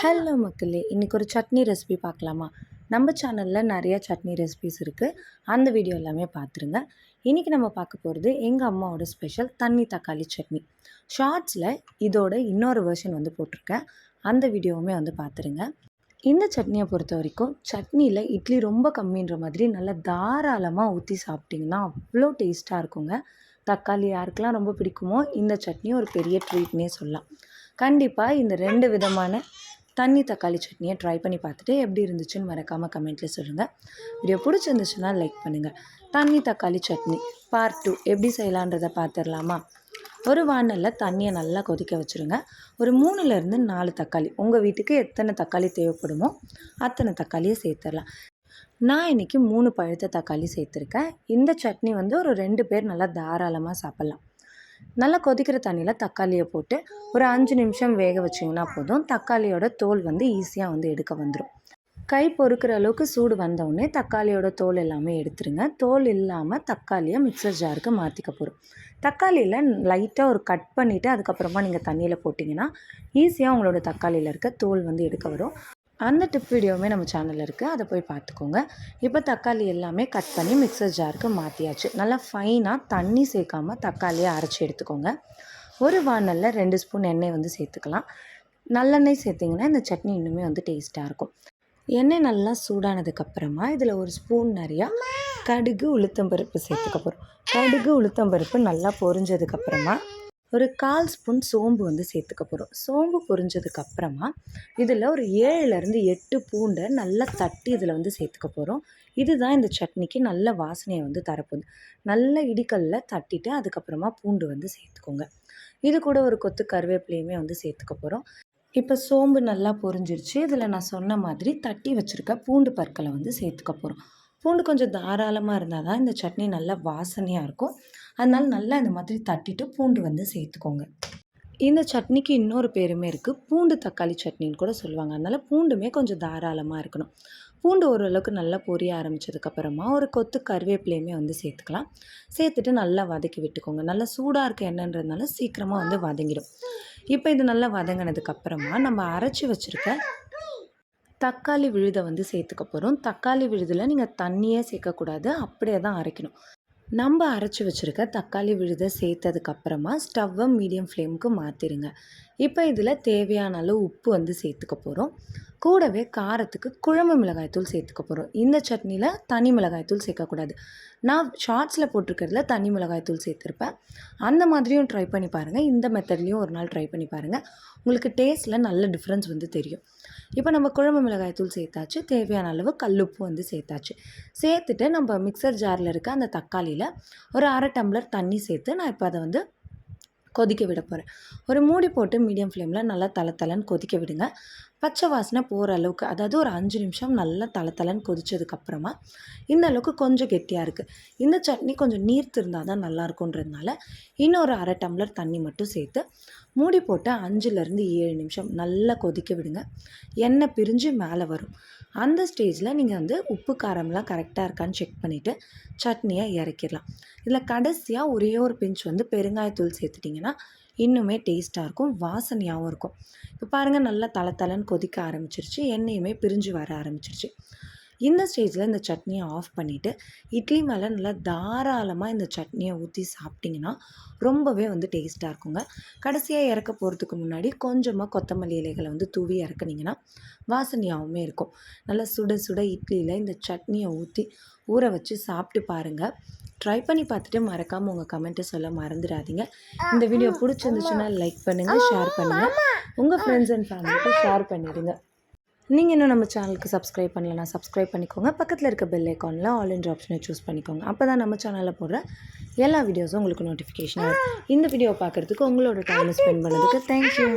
Hello மக்களே இன்றைக்கி ஒரு சட்னி ரெசிபி பார்க்கலாமா? நம்ம சேனலில் நிறைய சட்னி ரெசிபிஸ் இருக்குது அந்த வீடியோ எல்லாமே பார்த்துருங்க. இன்றைக்கி நம்ம பார்க்க போகிறது எங்கள் அம்மாவோட ஸ்பெஷல் தண்ணி தக்காளி சட்னி. ஷார்ட்ஸில் இதோட இன்னொரு வெர்ஷன் வந்து போட்டிருக்கேன். அந்த வீடியோவுமே வந்து பார்த்துருங்க. இந்த சட்னியை பொறுத்த வரைக்கும் சட்னியில் இட்லி ரொம்ப கம்மின்ற மாதிரி நல்லா தாராளமாக ஊற்றி சாப்பிட்டிங்கன்னா அவ்வளோ டேஸ்ட்டாக இருக்குங்க. தக்காளி யாருக்கெல்லாம் ரொம்ப பிடிக்குமோ இந்த சட்னி ஒரு பெரிய ட்ரீட்னே சொல்லலாம். கண்டிப்பாக இந்த ரெண்டு விதமான தண்ணி தக்காளி சட்னியை ட்ரை பண்ணி பார்த்துட்டு எப்படி இருந்துச்சுன்னு மறக்காமல் கமெண்ட்டில் சொல்லுங்கள் வீடியோ பிடிச்சிருந்துச்சுன்னா லைக் பண்ணுங்கள் தண்ணி தக்காளி சட்னி பார்ட் டூ எப்படி செய்யலான்றதை பார்த்துடலாமா? ஒரு வானலில் தண்ணியை நல்லா கொதிக்க வச்சுருங்க. ஒரு மூணுலேருந்து நாலு தக்காளி. உங்கள் வீட்டுக்கு எத்தனை தக்காளி தேவைப்படுமோ அத்தனை தக்காளியை சேர்த்துடலாம். நான் இன்றைக்கி மூணு பழுத்த தக்காளி சேர்த்துருக்கேன். இந்த சட்னி வந்து ஒரு ரெண்டு பேர் நல்லா தாராளமாக சாப்பிட்லாம். நல்லா கொதிக்கிற தண்ணியில் தக்காளியை போட்டு ஒரு அஞ்சு நிமிஷம் வேக வச்சிங்கன்னா போதும். தக்காளியோட தோல் வந்து ஈஸியாக வந்து எடுக்க வந்துடும் கை பொறுக்கிற அளவுக்கு சூடு வந்தவுடனே தக்காளியோட தோல் எல்லாமே எடுத்துருங்க. தோல் இல்லாமல் தக்காளியை மிக்சர் ஜாருக்கு மாற்றிக்க போகிறோம் தக்காளியில் லைட்டாக ஒரு கட் பண்ணிவிட்டு அதுக்கப்புறமா நீங்கள் தண்ணியில் போட்டிங்கன்னா ஈஸியாக உங்களோட தக்காளியில் இருக்க தோல் வந்து எடுக்க வரும். அந்த டிப் வீடியோவுமே நம்ம சேனலில் இருக்குது அதை போய் பார்த்துக்கோங்க இப்போ தக்காளி எல்லாமே கட் பண்ணி மிக்சர் ஜாருக்கு மாற்றியாச்சு நல்லா ஃபைனாக தண்ணி சேர்க்காமல் தக்காளியை அரைச்சி எடுத்துக்கோங்க. ஒரு வானலில் ரெண்டு ஸ்பூன் எண்ணெய் வந்து சேர்த்துக்கலாம். நல்லெண்ணெய் சேர்த்திங்கன்னா இந்த சட்னி இன்னுமே வந்து டேஸ்ட்டாக இருக்கும். எண்ணெய் நல்லா சூடானதுக்கப்புறமா இதில் ஒரு ஸ்பூன் நிறையா கடுகு உளுத்தம்பருப்பு சேர்த்துக்க போகிறோம் கடுகு உளுத்தம்பருப்பு நல்லா பொரிஞ்சதுக்கப்புறமா ஒரு கால் ஸ்பூன் சோம்பு வந்து சேர்த்துக்க போகிறோம் சோம்பு பொரிஞ்சதுக்கப்புறமா இதில் ஒரு ஏழுலேருந்து எட்டு பூண்டை நல்லா தட்டி இதில் வந்து சேர்த்துக்க போகிறோம் இதுதான் இந்த சட்னிக்கு நல்ல வாசனையை வந்து தரப்போகுது. நல்ல இடிக்கல்ல தட்டிட்டு அதுக்கப்புறமா பூண்டு வந்து சேர்த்துக்கோங்க. இது கூட ஒரு கொத்து கருவேப்பிலையுமே வந்து சேர்த்துக்க போகிறோம் இப்போ சோம்பு நல்லா பொரிஞ்சிருச்சு. இதில் நான் சொன்ன மாதிரி தட்டி வச்சுருக்க பூண்டு பற்களை வந்து சேர்த்துக்க போகிறோம் பூண்டு கொஞ்சம் தாராளமாக இருந்தால் தான் இந்த சட்னி நல்லா வாசனையாக இருக்கும். அதனால் நல்லா இந்த மாதிரி தட்டிட்டு பூண்டு வந்து சேர்த்துக்கோங்க. இந்த சட்னிக்கு இன்னொரு பேருமே இருக்குது பூண்டு தக்காளி சட்னின்னு கூட சொல்லுவாங்க. அதனால் பூண்டுமே கொஞ்சம் தாராளமாக இருக்கணும். பூண்டு ஓரளவுக்கு நல்லா பொரிய ஆரம்பித்ததுக்கப்புறமா ஒரு கொத்து கருவேப்பிலையுமே வந்து சேர்த்துக்கலாம். சேர்த்துட்டு நல்லா வதக்கி விட்டுக்கோங்க. நல்லா சூடாக இருக்க என்னன்றதுனால சீக்கிரமாக வந்து வதங்கிடும். இப்போ இது நல்லா வதங்கினதுக்கப்புறமா நம்ம அரைச்சி வச்சுருக்க தக்காளி விழுதை வந்து சேர்த்துக்க போகிறோம் தக்காளி விழுதில் நீங்கள் தண்ணியே சேர்க்கக்கூடாது. அப்படியே தான் அரைக்கணும். நம்ம அரைச்சி வச்சுருக்க தக்காளி விழுதை சேர்த்ததுக்கப்புறமா ஸ்டவ்வை மீடியம் ஃப்ளேமுக்கு மாற்றிடுங்க இப்போ இதில் தேவையான அளவு உப்பு வந்து சேர்த்துக்க போகிறோம் கூடவே காரத்துக்கு குழம்பு மிளகாய்த்தூள் சேர்த்துக்க போகிறோம் இந்த சட்னியில் தனி மிளகாய்த்தூள் சேர்க்கக்கூடாது. நான் ஷார்ட்ஸில் போட்டிருக்கிறதுல தனி மிளகாய்த்தூள் சேர்த்துருப்பேன். அந்த மாதிரியும் ட்ரை பண்ணி பாருங்கள் இந்த மெத்தட்லேயும் ஒரு நாள் ட்ரை பண்ணி பாருங்கள் உங்களுக்கு டேஸ்ட்டில் நல்ல டிஃப்ரென்ஸ் வந்து தெரியும். இப்போ நம்ம குழம்பு மிளகாய்த்தூள் சேர்த்தாச்சு. தேவையான அளவு கல்லுப்பு வந்து சேர்த்தாச்சு. சேர்த்துட்டு நம்ம மிக்சர் ஜாரில் இருக்க அந்த தக்காளியில் ஒரு அரை டம்ளர் தண்ணி சேர்த்து நான் இப்போ அதை வந்து கொதிக்க விட போகிறேன் ஒரு மூடி போட்டு மீடியம் ஃப்ளேமில் நல்லா தலை தலைன்னு கொதிக்க விடுங்க. பச்சை வாசனை போகிற அளவுக்கு அதாவது ஒரு அஞ்சு நிமிஷம் நல்லா தலை தலைன்னு கொதிச்சதுக்கப்புறமா இந்த அளவுக்கு கொஞ்சம் கெட்டியாக இருக்குது இந்த சட்னி கொஞ்சம் நீர்த்து இருந்தால் தான் நல்லாயிருக்குன்றதுனால இன்னொரு அரை டம்ளர் தண்ணி மட்டும் சேர்த்து மூடி போட்டு அஞ்சுலேருந்து ஏழு நிமிஷம் நல்லா கொதிக்க விடுங்க. எண்ணெய் பிரிஞ்சு மேலே வரும். அந்த ஸ்டேஜில் நீங்கள் வந்து உப்பு காரம்லாம் கரெக்டாக இருக்கான்னு செக் பண்ணிவிட்டு சட்னியை இறக்கிடலாம். இதில் கடைசியாக ஒரே ஒரு பிஞ்ச் வந்து பெருங்காயத்தூள் சேர்த்துட்டிங்கன்னா இன்னுமே டேஸ்ட்டாக இருக்கும் வாசனையாகவும் இருக்கும். இப்போ பாருங்கள் நல்லா தலை தலைன்னு கொதிக்க ஆரம்பிச்சிருச்சு எண்ணெயுமே பிரிஞ்சு வர ஆரம்பிச்சிருச்சு. இந்த ஸ்டேஜில் இந்த சட்னியை ஆஃப் பண்ணிவிட்டு இட்லி மேலே நல்லா தாராளமாக இந்த சட்னியை ஊற்றி சாப்பிட்டிங்கன்னா ரொம்பவே வந்து டேஸ்ட்டாக இருக்குங்க. கடைசியாக இறக்க போகிறதுக்கு முன்னாடி கொஞ்சமாக கொத்தமல்லி இலைகளை வந்து தூவி இறக்குனிங்கன்னா வாசனையாகவுமே இருக்கும். நல்லா சுட சுட இட்லியில் இந்த சட்னியை ஊற்றி ஊற வச்சு சாப்பிட்டு பாருங்கள் ட்ரை பண்ணி பார்த்துட்டு மறக்காமல் உங்கள் கமெண்ட்டை சொல்ல மறந்துடாதீங்க. இந்த வீடியோ பிடிச்சிருந்துச்சுன்னா லைக் பண்ணுங்கள் ஷேர் பண்ணுங்கள் உங்கள் ஃப்ரெண்ட்ஸ் அண்ட் ஃபேமிலிக்கு ஷேர் பண்ணிவிடுங்க நீங்கள் இன்னும் நம்ம சேனலுக்கு சப்ஸ்கிரைப் பண்ணலன்னா சப்ஸ்கிரைப் பண்ணிக்கோங்க. பக்கத்தில் இருக்க பெல் ஐக்கானில் ஆல் இன்ட்ரு ஆப்ஷனை சூஸ் பண்ணிக்கோங்க. அப்போ தான் நம்ம சேனலில் போடுற எல்லா வீடியோஸும் உங்களுக்கு நோட்டிஃபிகேஷன் இந்த வீடியோ பார்க்குறதுக்கு உங்களோட டைமை ஸ்பெண்ட் பண்ணதுக்கு தேங்க்யூ